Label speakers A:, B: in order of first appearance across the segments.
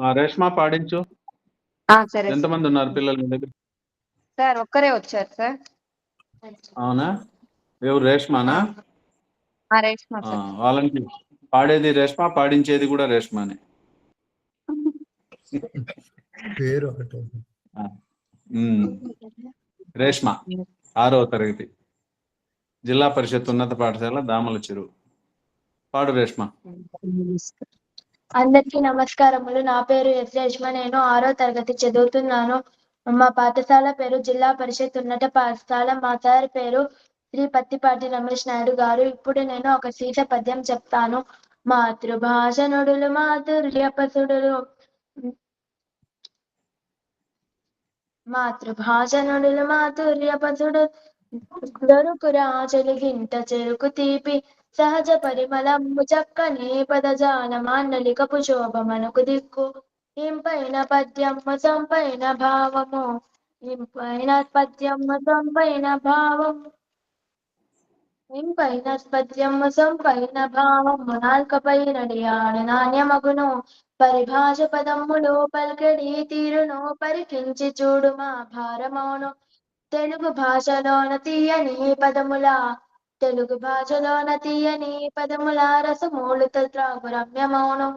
A: ఆ, రేష్మా పాడించు.
B: ఆ, సరే.
A: ఎంతమంది ఉన్నారు పిల్లలు మీ దగ్గర?
B: సార్ ఒక్కరే వచ్చారు సార్.
A: అవునా? ఎవరు రేష్మానా?
B: రేష్మా
A: వాళ్ళని పాడేది రేష్మా పాడించేది కూడా రేష్మానే.
C: పేరు.
A: రేష్మ ఆరో తరగతి. జిల్లా పరిషత్ ఉన్నత పాఠశాల దామల చెరువు. పాడు రేష్మ.
D: అందరికీ నమస్కారములు. నా పేరు ఎస్ రేష్మ నేను ఆరో తరగతి చదువుతున్నాను. మా పాఠశాల పేరు జిల్లా పరిషత్ ఉన్నత పాఠశాల. మా సార్ పేరు శ్రీ పత్తిపాటి రమేష్ నాయుడు గారు. ఇప్పుడు నేను ఒక సీత పద్యం చెప్తాను. మాతృభాష నుడులు మాధుర్యపసుడులు మాతృభాష నుడులు మాధుర్యపసుడు దొరుకురా రాజలిగింట చెరుకు తీపి. సహజ పరిమళంబు చక్కని పదజాన మాండలికపు శోభమనకు దిక్కు ఇంపైన పద్యము సంపైన భావము. ఇంపైన పద్యము సంపైన భావము. ఇంపైన పద్యము సంపైన భావము. నాల్కపై నడియాడ నాణ్యమగును. పరిభాష పదములు పల్కడి తీరును పరికించి చూడు మా భారమౌను. తెలుగు భాషలోన తీయని పదముల తెలుగు భాషలోన తీయని పదముల రసమూలు త్రాగు రమ్యమౌనం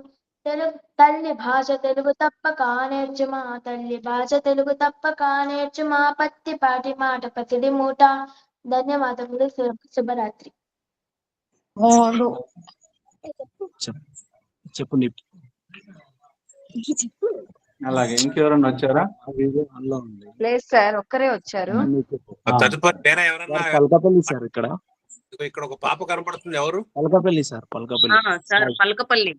D: తెలుగు తల్లి భాష తెలుగు తప్పక నేర్చుమా తల్లి భాష తెలుగు తప్పక నేర్చుమా పత్తి పాటి మాట పసిడి మూట. ధన్యవాదములు శుభరాత్రి.
E: చెప్పు
A: అలాగే ఇంకెవరన్నా వచ్చారా?
B: లేదు సార్ ఒక్కరే వచ్చారు.
F: ఎవరన్నా
E: సార్, ఇక్కడ.
F: ఇక్కడ ఒక పాప కనపడుతుంది. ఎవరు?
E: పలకపల్లి సార్ పలకపల్లి.
G: సార్ పలకపల్లి.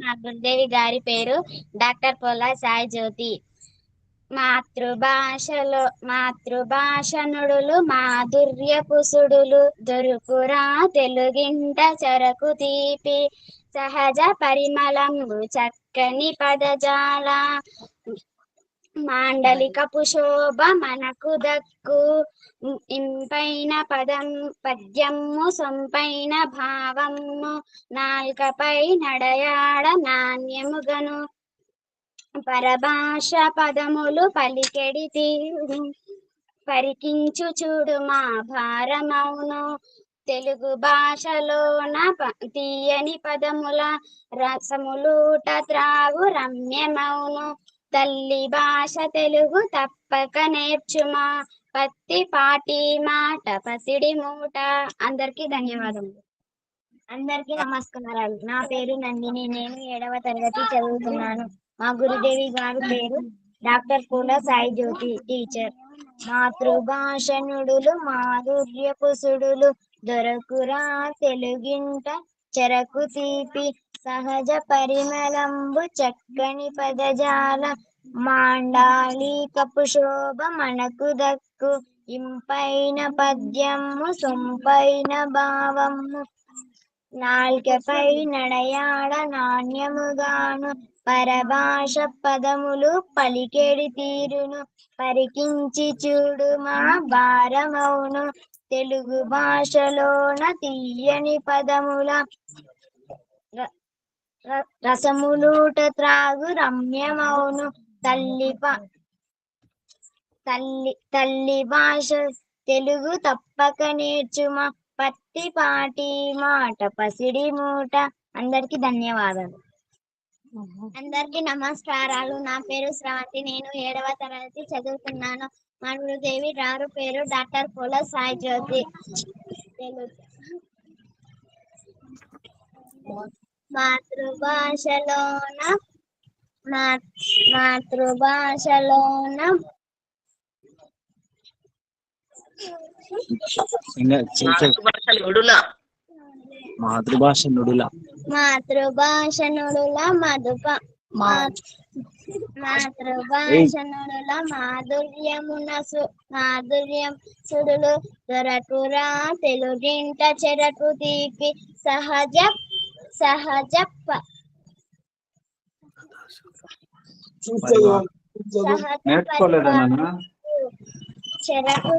H: మా గురుదేవి గారి పేరు డాక్టర్ పొలా సాయి జ్యోతి. మాతృభాషలో మాతృభాష నుడులు మాధుర్య పుసుడులు దొరుకురా తెలుగింట చరకు తీపి సహజ పరిమళంబు చక్కని పదజాల మాండలికపు శోభ మనకు దక్కు. ఇంపైన పదం పద్యము సొంపైన భావము నాల్కపై నడయాడ నాణ్యముగను పరభాష పదములు పలికెడి తీరును పరికించు చూడు మా భారమౌను. తెలుగు భాషలోన తీయని పదముల రసములూట త్రావు రమ్యమౌను. తల్లి భాష తెలుగు తప్పక నేర్చుమా. పత్తి పాటి మాట పసిడి మూట. అందరికీ ధన్యవాదములు. అందరికి నమస్కారాలు. నా పేరు నందిని. నేను ఏడవ తరగతి చదువుతున్నాను. మా గురుదేవి గారి పేరు డాక్టర్ పూల సాయి జ్యోతి టీచర్. మాతృభాష నుడులు మాధుర్యపు సుడులు దొరకురా తెలుగింట చెరకు తీపి సహజ పరిమళంబు చక్కని పదజాల మాండాలి కపు శోభ మనకు దక్కు. ఇంపైన పద్యము సొంపైన భావము. నాల్కపై నడయాడ నాణ్యముగాను. పరభాష పదములు పలికెడి తీరును. పరికించి చూడు మా భారమౌను. తెలుగు భాషలోన తీయని పదముల రసములూట త్రాగు రమ్యమౌను. తల్లి తల్లి తల్లి భాష తెలుగు తప్పక నేర్చుమా. పత్తి పాటి మాట పసిడి మూట. అందరికి ధన్యవాదాలు. అందరికి నమస్కారాలు. నా పేరు శ్రావతి. నేను ఏడవ తరగతి చదువుతున్నాను. మా గురుదేవి రారు పేరు డాక్టర్ పోల సాయి జ్యోతి. తెలుగు మాతృభాషలోన మా- మాతృభాషలోన.
G: మాతృభాష
E: నుడుల.
H: మాతృభాష నుడుల. మధుప మాతృభాష నుడుల మాధుర్యమున సు- మాధుర్యం సుడులు దొరకురా తెలుగింట చెరకు తీపి సహజ సహజ చెరకు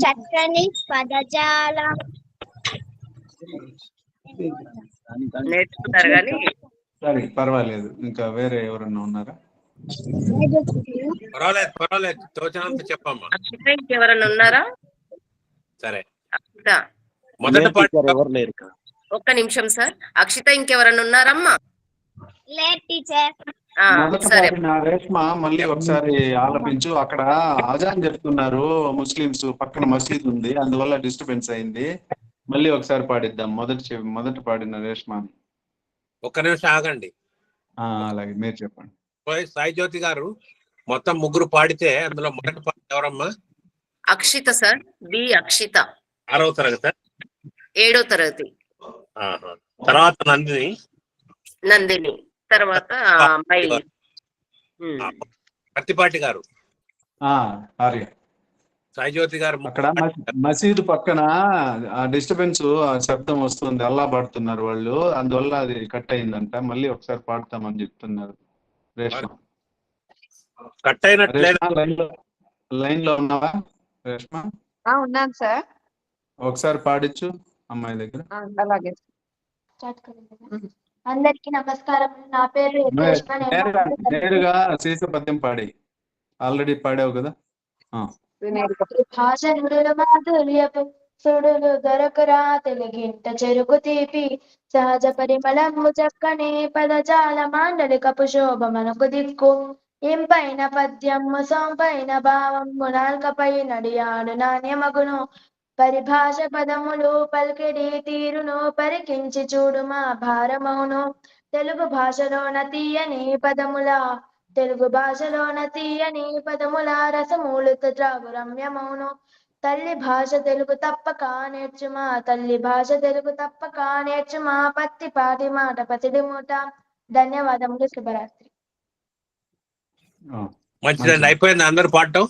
H: చక్కని పదజాలం.
G: నేర్చుకున్నారు కానీ
A: సరే పర్వాలేదు. ఇంకా వేరే ఎవరన్నా ఉన్నారా?
F: పర్వాలేదు పర్వాలేదు. తోచినంత చెప్పమ్మా.
G: ఇంకెవరన్నా ఉన్నారా?
F: సరే. మొదటి పాట
E: ఎవరు లేరు
G: ఒక్క నిమిషం సార్. అక్షిత ఇంకెవరన్నా ఉన్నారమ్మా?
H: లేదు టీచర్.
G: సరే.
A: రేష్మ మళ్ళీ ఒకసారి ఆలపించు. అక్కడ అజాన్ చెప్తున్నారు ముస్లిమ్స్ పక్కన మసీద్ ఉంది అందువల్ల డిస్టర్బెన్స్ అయింది. మళ్ళీ ఒకసారి పాడిద్దాం మొదటి మొదట పాడిన రేష్మ.
F: ఒక్క నిమిషం ఆగండి.
A: ఆ, అలాగే మీరు చెప్పండి.
F: సాయి జ్యోతి గారు మొత్తం ముగ్గురు పాడితే అందులో మొదటి పాట ఎవరమ్మా?
G: అక్షిత సార్. బి అక్షిత.
F: ఆరవ తరగతి.
G: ఏడో తరగతి.
F: తర్వాత నందిని?
G: నందిని. తర్వాత అమ్మాయి.
F: పత్తిపాటి గారు.
A: ఆ, ఆర్య.
F: సాయి జ్యోతి గారు
A: అక్కడ మసీ- మసీదు పక్కన ఆ డిస్టర్బెన్స్ శబ్దం వస్తుంది అల్లా పాడుతున్నారు వాళ్ళు. అందువల్ల అది కట్ అయిందంట. మళ్ళీ ఒకసారి పాడతామని చెప్తున్నారు. రేష్మ.
F: కట్ అయినట్లేదు
A: లైన్లో లైన్లో ఉన్నావా? రేష్మ?
B: ఆ ఉన్నాను సార్.
A: ఒకసారి పాడించు. అమ్మాయి దగ్గర.
B: అలాగే.
D: అందరికీ నమస్కారం. నా పేరు
A: నేరుగా సీస పద్యం పాడి. ఆల్రెడీ పాడావు కదా?
D: భాష నుడుల మాధుర్యపు సుడులు దొరకరా తెలుగింట చెరుకు తీపి సహజ పరిమళము చక్కని పదజాల మాండలికపు శోభ మనకు దిక్కు. ఇంపైన పద్యము సొంపైన భావము నాల్కపై నడియాడు నాణ్యమగును. పరిభాష పదములు పలికిడి తీరును పరికించి చూడు మా భారమౌను. తెలుగు భాషలోన తీయని పదముల తెలుగు భాషలోన తీయని పదముల రసమూలుత త్రాగు రమ్యమౌను తల్లి భాష తెలుగు తప్పక నేర్చుమా తల్లి భాష తెలుగు తప్పక నేర్చుమా పత్తి పాటి మాట పతిడి మూట. ధన్యవాదములు శుభరాత్రి.
F: మంచిదండి అయిపోయింది అందరు పాడటం